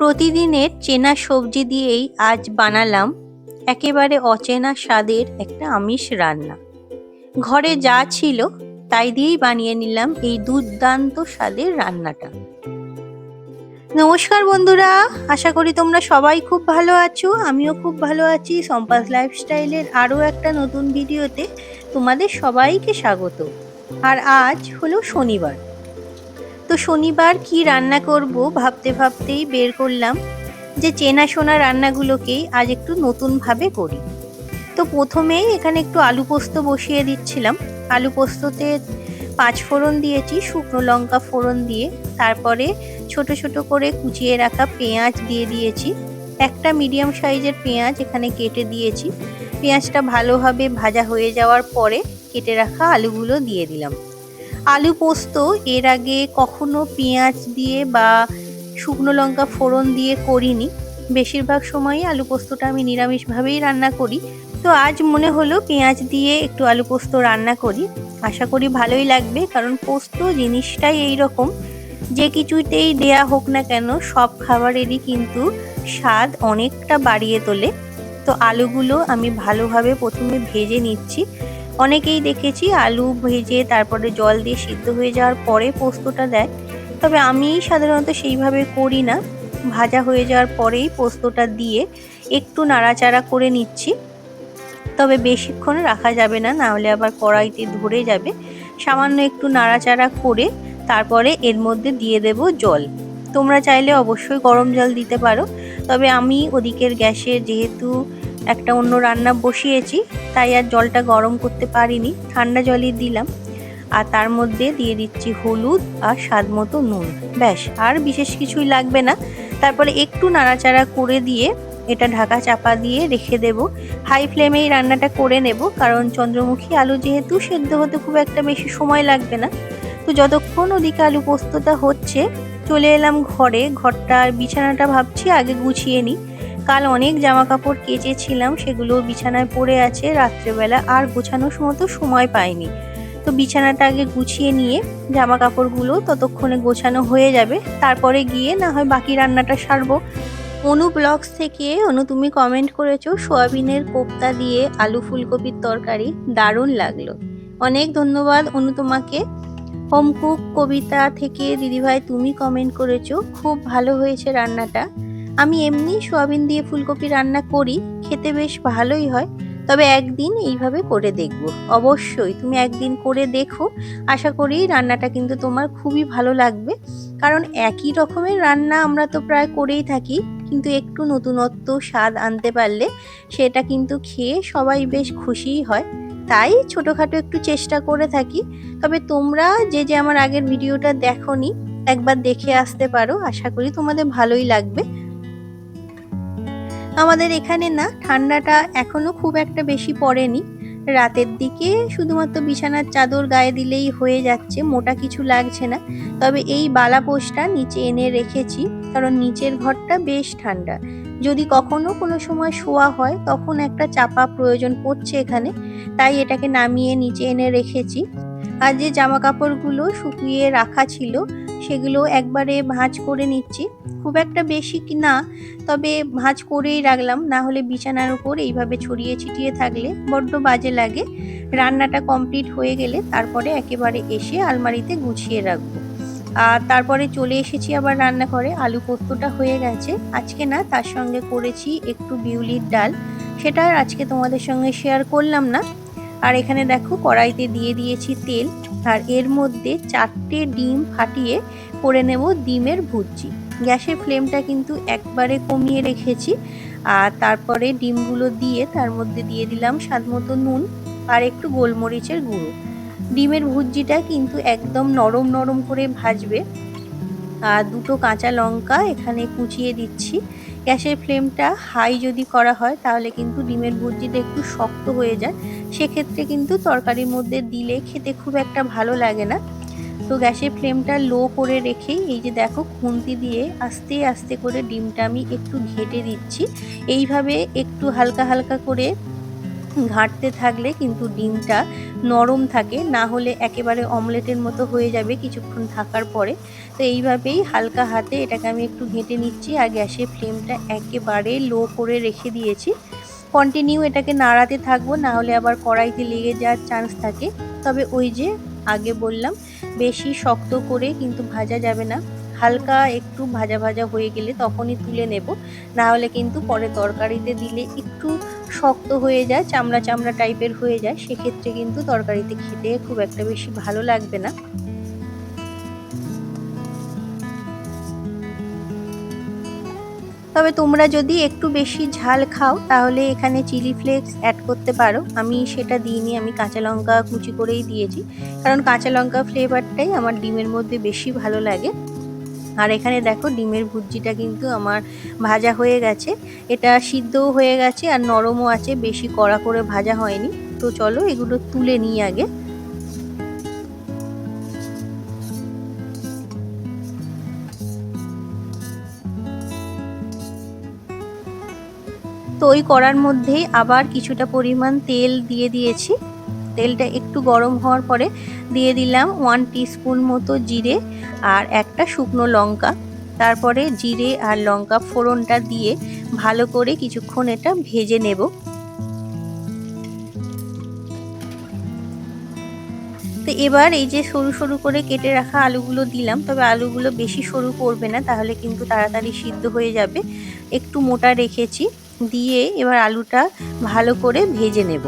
প্রতিদিনের চেনা সবজি দিয়েই আজ বানালাম একেবারে অচেনা স্বাদের একটা আমিষ রান্না। ঘরে যা ছিল, তাই দিয়েই বানিয়ে নিলাম এই দুর্দান্ত স্বাদের রান্নাটা। নমস্কার বন্ধুরা, আশা করি তোমরা সবাই খুব ভালো আছো, আমিও খুব ভালো আছি। সম্পাস লাইফস্টাইলের আরও একটা নতুন ভিডিওতে তোমাদের সবাইকে স্বাগত। আর আজ হলো শনিবার। তো শনিবার কি রান্না করব ভাবতে ভাবতেই বের করলাম। যে চেনা চেনাশোনা রান্নাগুলোকেই আজ একটু নতুনভাবে করি। তো প্রথমেই এখানে একটু আলু পোস্ত বসিয়ে দিচ্ছিলাম। আলু পোস্ততে পাঁচ ফোড়ন দিয়েছি, শুকনো লঙ্কা ফোড়ন দিয়ে। তারপরে ছোট ছোট করে কুচিয়ে রাখা পেঁয়াজ দিয়ে দিয়েছি। একটা মিডিয়াম সাইজের পেঁয়াজ এখানে কেটে দিয়েছি। পেঁয়াজটা ভালোভাবে ভাজা হয়ে যাওয়ার পরে কেটে রাখা আলুগুলো দিয়ে দিলাম। আলু পোস্ত এর আগে কখনো পেঁয়াজ দিয়ে বা শুকনো লঙ্কা ফোড়ন দিয়ে করিনি। বেশিরভাগ সময়ই আলু পোস্তটা আমি নিরামিষভাবেই রান্না করি। তো আজ মনে হলো পেঁয়াজ দিয়ে একটু আলু পোস্ত রান্না করি। আশা করি ভালোই লাগবে, কারণ পোস্ত জিনিসটাই এই রকম যে কিছুতেই দেয়া হোক না কেন, সব খাবারেরই কিন্তু স্বাদ অনেকটা বাড়িয়ে তোলে। তো আলুগুলো আমি ভালোভাবে প্রথমে ভেজে নিচ্ছি। অনেকেই দেখেছি আলু ভেজে তারপরে জল দিয়ে সিদ্ধ হয়ে যাওয়ার পরে পোস্তটা দেয়। তবে আমি সাধারণত সেইভাবে করি না। ভাজা হয়ে যাওয়ার পরেই পোস্তটা দিয়ে একটু নাড়াচাড়া করে নিচ্ছি। তবে বেশিক্ষণ রাখা যাবে না, নাহলে আবার কড়াইতে ধরে যাবে। সামান্য একটু নাড়াচাড়া করে তারপরে এর মধ্যে দিয়ে দেব জল। তোমরা চাইলে অবশ্যই গরম জল দিতে পারো। তবে আমি ওদিকের গ্যাসে যেহেতু একটা অন্য রান্না বসিয়েছি, তাই আর জলটা গরম করতে পারিনি। ঠান্ডা জলই দিলাম। আর তার মধ্যে দিয়ে দিচ্ছি হলুদ আর স্বাদ মতো নুন। ব্যাস, আর বিশেষ কিছুই লাগবে না। তারপরে একটু নাড়াচাড়া করে দিয়ে এটা ঢাকা চাপা দিয়ে রেখে দেব। হাই ফ্লেমেই রান্নাটা করে নেব, কারণ চন্দ্রমুখী আলু যেহেতু সেদ্ধ হতে খুব একটা বেশি সময় লাগবে না। তো যতক্ষণ ওদিকে আলু পোস্তটা হচ্ছে, চলে এলাম ঘরে। ঘরটার বিছানাটা ভাবছি আগে গুছিয়ে নিই। কাল অনেক জামা কাপড় কেচেছিলাম সেগুলো বিছানায় পড়ে আছে। রাত্রেবেলা আর গোছানোর মতো সময় পাইনি। তো বিছানাটা আগে গুছিয়ে নিয়ে জামা কাপড়গুলো ততক্ষণে গোছানো হয়ে যাবে। তারপরে গিয়ে না হয় বাকি রান্নাটা সারবো। অনু ব্লগস থেকে, অনু তুমি কমেন্ট করেছ, সোয়াবিনের কোপ্তা দিয়ে আলু ফুলকপির তরকারি দারুণ লাগল। অনেক ধন্যবাদ অনু তোমাকে। হোমকুক কবিতা থেকে দিদিভাই তুমি কমেন্ট করেছ, খুব ভালো হয়েছে রান্নাটা। আমি এমনি সোয়াবিন দিয়ে ফুলকপি রান্না করি, খেতে বেশ ভালোই হয়। তবে একদিন এইভাবে করে দেখব। অবশ্যই তুমি একদিন করে দেখো। আশা করি রান্নাটা কিন্তু তোমার খুবই ভালো লাগবে। কারণ একই রকমের রান্না আমরা তো প্রায় করেই থাকি, কিন্তু একটু নতুনত্ব স্বাদ আনতে পারলে সেটা কিন্তু খেয়ে সবাই বেশ খুশিই হয়। তাই ছোটোখাটো একটু চেষ্টা করে থাকি। তবে তোমরা যে যে আমার আগের ভিডিওটা দেখো একবার দেখে আসতে পারো। আশা করি তোমাদের ভালোই লাগবে। আমাদের এখানে না ঠান্ডাটা এখনও খুব একটা বেশি পড়েনি। রাতের দিকে শুধুমাত্র বিছানার চাদর গায়ে দিলেই হয়ে যাচ্ছে, মোটা কিছু লাগছে না। তবে এই বালাপোষটা নিচে এনে রেখেছি, কারণ নিচের ঘরটা বেশ ঠান্ডা। যদি কখনো কোনো সময় শোয়া হয়, তখন একটা চাপা প্রয়োজন পড়ছে এখানে, তাই এটাকে নামিয়ে নিচে এনে রেখেছি। আর যে জামা কাপড়গুলো শুকিয়ে রাখা ছিল, সেগুলো একবারে ভাঁজ করে নিচ্ছি। খুব একটা বেশি না, তবে ভাঁজ করেই রাখলাম, না হলে বিছানার উপর এইভাবে ছড়িয়ে ছিটিয়ে থাকলে বড্ড বাজে লাগে। রান্নাটা কমপ্লিট হয়ে গেলে তারপরে একেবারে এসে আলমারিতে গুছিয়ে রাখব। আর তারপরে চলে এসেছি আবার রান্না করে আলু পোস্তটা হয়ে গেছে। আজকে না, তার সঙ্গে করেছি একটু বিউলির ডাল। সেটা আজকে তোমাদের সঙ্গে শেয়ার করলাম না। আর এখানে দেখো কড়াইতে দিয়ে দিয়েছি তেল, আর এর মধ্যে চারটে ডিম ফাটিয়ে করে নেব ডিমের ভুজি গ্যাসের ফ্লেমটা কিন্তু একবারে কমিয়ে রেখেছি, আর তারপরে ডিমগুলো দিয়ে তার মধ্যে দিয়ে দিলাম স্বাদ মতো নুন আর একটু গোলমরিচের গুঁড়ো। ডিমের ভুজিটা কিন্তু একদম নরম নরম করে ভাজবে। আর দুটো কাঁচা লঙ্কা এখানে কুচিয়ে দিচ্ছি। গ্যাসের ফ্লেমটা হাই যদি করা হয় তাহলে কিন্তু ডিমের ভুজিটা একটু শক্ত হয়ে যায়। সেক্ষেত্রে কিন্তু তরকারির মধ্যে দিলে খেতে খুব একটা ভালো লাগে না। তো গ্যাসের ফ্লেমটা লো করে রেখেই এই যে দেখো খুন্তি দিয়ে আস্তে আস্তে করে ডিমটা আমি একটু ঘেটে দিচ্ছি। এইভাবে একটু হালকা হালকা করে ঘাঁটতে থাকলে কিন্তু ডিমটা নরম থাকে, না হলে একেবারে অমলেটের মতো হয়ে যাবে কিছুক্ষণ থাকার পরে। তো এইভাবেই হালকা হাতে এটাকে আমি একটু ঘেঁটে নিচ্ছি আর গ্যাসের ফ্লেমটা একেবারে লো করে রেখে দিয়েছি। কন্টিনিউ এটাকে নাড়াতে থাকব না হলে আবার কড়াইতে লেগে যাওয়ার চান্স থাকে। তবে ওই যে আগে বললাম, বেশি শক্ত করে কিন্তু ভাজা যাবে না। হালকা একটু ভাজা ভাজা হয়ে গেলে তখনই তুলে নেব। না হলে কিন্তু পরে তরকারিতে দিলে একটু শক্ত হয়ে যায়, চামড়া চামড়া টাইপের হয়ে যায়। সেক্ষেত্রে কিন্তু তরকারিতে খেতে খুব একটা বেশি ভালো লাগবে না। তবে তোমরা যদি একটু বেশি ঝাল খাও, তাহলে এখানে চিলি ফ্লেক্স অ্যাড করতে পারো। আমি সেটা দিইনি, আমি কাঁচা লঙ্কা কুচি করেই দিয়েছি। কারণ কাঁচা লঙ্কা ফ্লেভারটাই আমার ডিমের মধ্যে বেশি ভালো লাগে। আর এখানে দেখো, ডিমের ভুজিটা কিন্তু আমার ভাজা হয়ে গেছে। এটা সিদ্ধও হয়ে গেছে আর নরমও আছে, বেশি কড়া করে ভাজা হয়নি। তো চলো এগুলো তুলে নিই আগে। তো কড়ার মধ্যেই আবার কিছুটা পরিমাণ তেল দিয়ে দিয়েছি। তেলটা একটু গরম হওয়ার পরে দিয়ে দিলাম ওয়ান টিস্পুন মতো জিরে আর একটা শুকনো লঙ্কা। তারপরে জিরে আর লঙ্কা ফোড়নটা দিয়ে ভালো করে কিছুক্ষণ এটা ভেজে নেব। তো এবার এই যে সরু সরু করে কেটে রাখা আলুগুলো দিলাম, তবে আলুগুলো বেশি সরু করবে না, তাহলে কিন্তু তাড়াতাড়ি সিদ্ধ হয়ে যাবে। একটু মোটা রেখেছি। দিয়ে এবার আলুটা ভালো করে ভেজে নেব।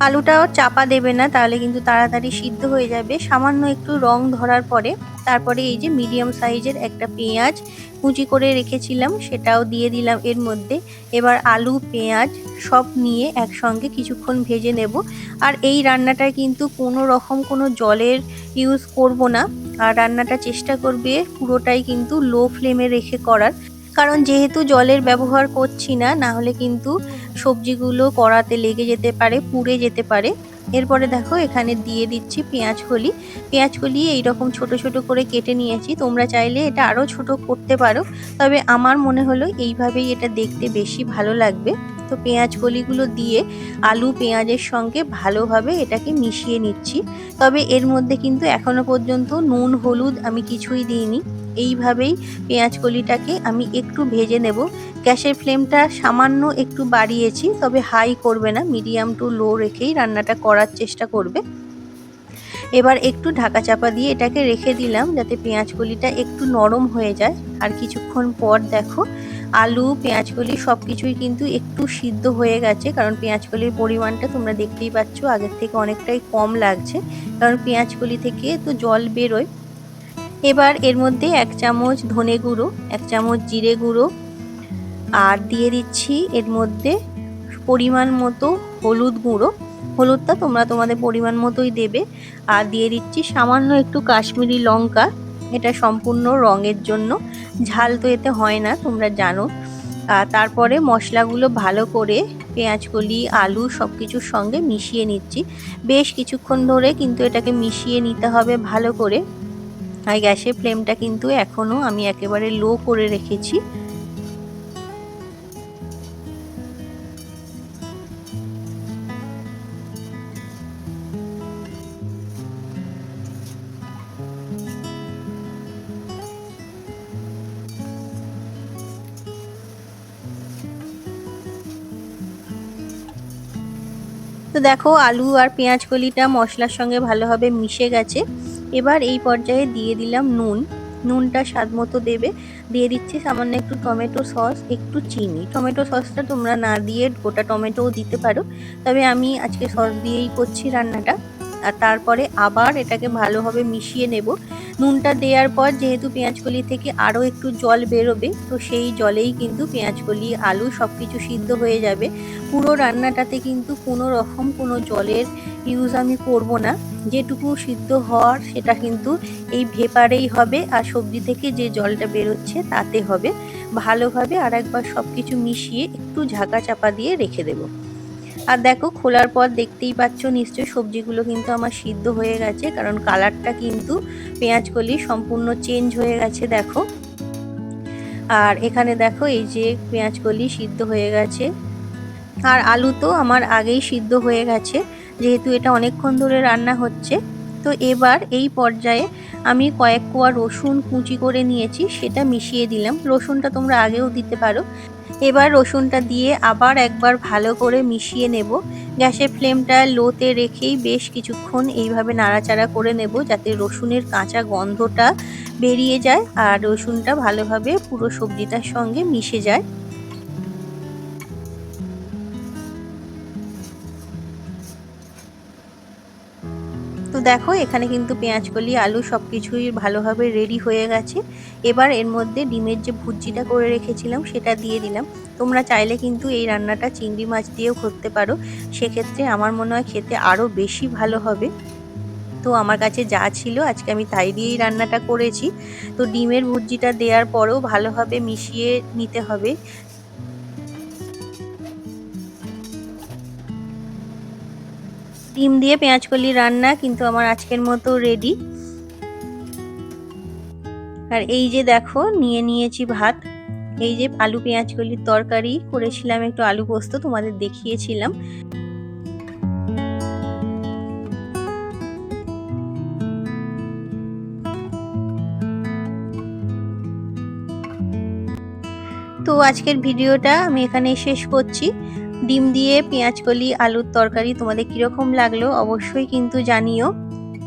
আলুটাও চাপা দেবে না, তাহলে কিন্তু তাড়াতাড়ি সিদ্ধ হয়ে যাবে। সামান্য একটু রং ধরার পরে, তারপরে এই যে মিডিয়াম সাইজের একটা পেঁয়াজ কুচি করে রেখেছিলাম, সেটাও দিয়ে দিলাম এর মধ্যে। এবার আলু, পেঁয়াজ সব নিয়ে একসঙ্গে কিছুক্ষণ ভেজে নেব। আর এই রান্নাটা কিন্তু কোনো রকম কোনো জলের ইউজ করব না। আর রান্নাটা চেষ্টা করবে পুরোটাই কিন্তু লো ফ্লেমে রেখে করার। কারণ যেহেতু জলের ব্যবহার করছি না না হলে কিন্তু সবজিগুলো কড়াতে লেগে যেতে পারে, পুড়ে যেতে পারে। এরপরে দেখো, এখানে দিয়ে দিচ্ছি পেঁয়াজ কলি পেঁয়াজ কলি এইরকম ছোট ছোট করে কেটে নিয়েছি। তোমরা চাইলে এটা আরও ছোট করতে পারো। তবে আমার মনে হলো এইভাবেই এটা দেখতে বেশি ভালো লাগবে। তো পেঁয়াজ কলিগুলো দিয়ে আলু পেঁয়াজের সঙ্গে ভালোভাবে এটাকে মিশিয়ে নিচ্ছি। তবে এর মধ্যে কিন্তু এখনও পর্যন্ত নুন, হলুদ আমি কিছুই দিইনি। এইভাবেই পেঁয়াজ কলিটাকে আমি একটু ভেজে নেব। গ্যাসের ফ্লেমটা সামান্য একটু বাড়িয়েছি, তবে হাই করবে না, মিডিয়াম টু লো রেখেই রান্নাটা করার চেষ্টা করবে। এবার একটু ঢাকা চাপা দিয়ে এটাকে রেখে দিলাম, যাতে পেঁয়াজ কলিটা একটু নরম হয়ে যায়। আর কিছুক্ষণ পর দেখো, আলু, পেঁয়াজকলি সব কিছুই কিন্তু একটু সিদ্ধ হয়ে গেছে, কারণ পেঁয়াজকলির পরিমাণটা তোমরা দেখতেই পাচ্ছ, আগের থেকে অনেকটাই কম লাগছে। কারণ পেঁয়াজকলি থেকে তো জল বেরোয় এবার এর মধ্যে এক চামচ ধনে গুঁড়ো, এক চামচ জিরে গুঁড়ো, আর দিয়ে দিচ্ছি এর মধ্যে পরিমাণ মতো হলুদ গুঁড়ো। হলুদটা তোমরা তোমাদের পরিমাণ মতোই দেবে। আর দিয়ে দিচ্ছি সামান্য একটু কাশ্মীরি লঙ্কা। এটা সম্পূর্ণ রঙের জন্য। ঝাল তো এতে হয় না, তোমরা জানো। আর তারপরে মশলাগুলো ভালো করে পেঁয়াজকলি আলু সব কিছুর সঙ্গে মিশিয়ে নিচ্ছি। বেশ কিছুক্ষণ ধরে কিন্তু এটাকে মিশিয়ে নিতে হবে ভালো করে। আর গ্যাসের ফ্লেমটা কিন্তু এখনও আমি একেবারে লো করে রেখেছি। তো দেখো, আলু আর পেঁয়াজ কলিটা মশলার সঙ্গে ভালোভাবে মিশে গেছে। এবার এই পর্যায়ে দিয়ে দিলাম নুন। নুনটা স্বাদ মতো দেবে। দিয়ে দিচ্ছি সামান্য একটু টমেটো সস, একটু চিনি। টমেটো সসটা তোমরা না দিয়ে গোটা টমেটোও দিতে পারো। তবে আমি আজকে সস দিয়েই করছি রান্নাটা। আর তারপরে আবার এটাকে ভালোভাবে মিশিয়ে নেব। নুনটা দেওয়ার পর যেহেতু পেঁয়াজকলি থেকে আরও একটু জল বেরোবে, তো সেই জলেই কিন্তু পেঁয়াজকলি, আলু সব কিছু সিদ্ধ হয়ে যাবে। পুরো রান্নাটাতে কিন্তু কোনো রকম কোনো জলের ইউজ আমি করব না। যেটুকু সিদ্ধ হওয়ার সেটা কিন্তু এই ভেপারেই হবে আর সবজি থেকে যে জলটা বেরোচ্ছে তাতে হবে। ভালোভাবে আর একবার সব কিছু মিশিয়ে একটু ঝাঁকা চাপা দিয়ে রেখে দেবো। আর দেখো, খোলার পর দেখতেই পাচ্ছ নিশ্চয়ই সবজিগুলো কিন্তু আমার সিদ্ধ হয়ে গেছে, কারণ কালারটা কিন্তু পেঁয়াজকলি সম্পূর্ণ চেঞ্জ হয়ে গেছে, দেখো। আর এখানে দেখো, এই যে পেঁয়াজকলি সিদ্ধ হয়ে গেছে। আর আলু তো আমার আগেই সিদ্ধ হয়ে গেছে। যেহেতু এটা অনেকক্ষণ ধরে রান্না হচ্ছে, তো এবার এই পর্যায়ে আমি কয়েক কোয়া রসুন কুচি করে নিয়েছি, সেটা মিশিয়ে দিলাম। রসুনটা তোমরা আগেও দিতে পারো। এবার রসুনটা দিয়ে আবার একবার ভালো করে মিশিয়ে নেব। গ্যাসের ফ্লেমটা লোতে রেখেই বেশ কিছুক্ষণ এইভাবে নাড়াচাড়া করে নেব, যাতে রসুনের কাঁচা গন্ধটা বেরিয়ে যায় আর রসুনটা ভালোভাবে পুরো সবজিটার সঙ্গে মিশে যায়। দেখো, এখানে কিন্তু পেঁয়াজকলি, আলু সব কিছুই ভালোভাবে রেডি হয়ে গেছে। এবার এর মধ্যে ডিমের যে ভুজিটা করে রেখেছিলাম, সেটা দিয়ে দিলাম। তোমরা চাইলে কিন্তু এই রান্নাটা চিংড়ি মাছ দিয়েও করতে পারো। সেক্ষেত্রে আমার মনে হয় খেতে আরও বেশি ভালো হবে। তো আমার কাছে যা ছিল, আজকে আমি তাই দিয়েই রান্নাটা করেছি। তো ডিমের ভুজিটা দেওয়ার পরেও ভালোভাবে মিশিয়ে নিতে হবে। ডিম দিয়ে পেঁয়াজকলি রান্না, কিন্তু আমার আজকের মতো রেডি আর এই যে দেখো, নিয়ে নিয়েছি ভাত। এই যে আলু পেঁয়াজ কলির তরকারি করেছিলাম, একটু আলু পোস্ত তোমাদের দেখিয়েছিলাম। তো আজকের ভিডিওটা আমি এখানে শেষ করছি। ডিম দিয়ে পেঁয়াজ কলি আলুর তরকারি তোমাদের কীরকম লাগল অবশ্যই কিন্তু জানিও।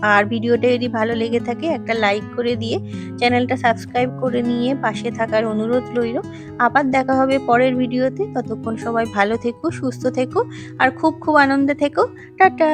আর ভিডিওটা যদি ভালো লেগে থাকে একটা লাইক করে দিয়ে চ্যানেলটা সাবস্ক্রাইব করে নিয়ে পাশে থাকার অনুরোধ রইল। আবার দেখা হবে পরের ভিডিওতে। ততক্ষণ সবাই ভালো থেকো, সুস্থ থেকো, আর খুব খুব আনন্দে থেকো। টাটা!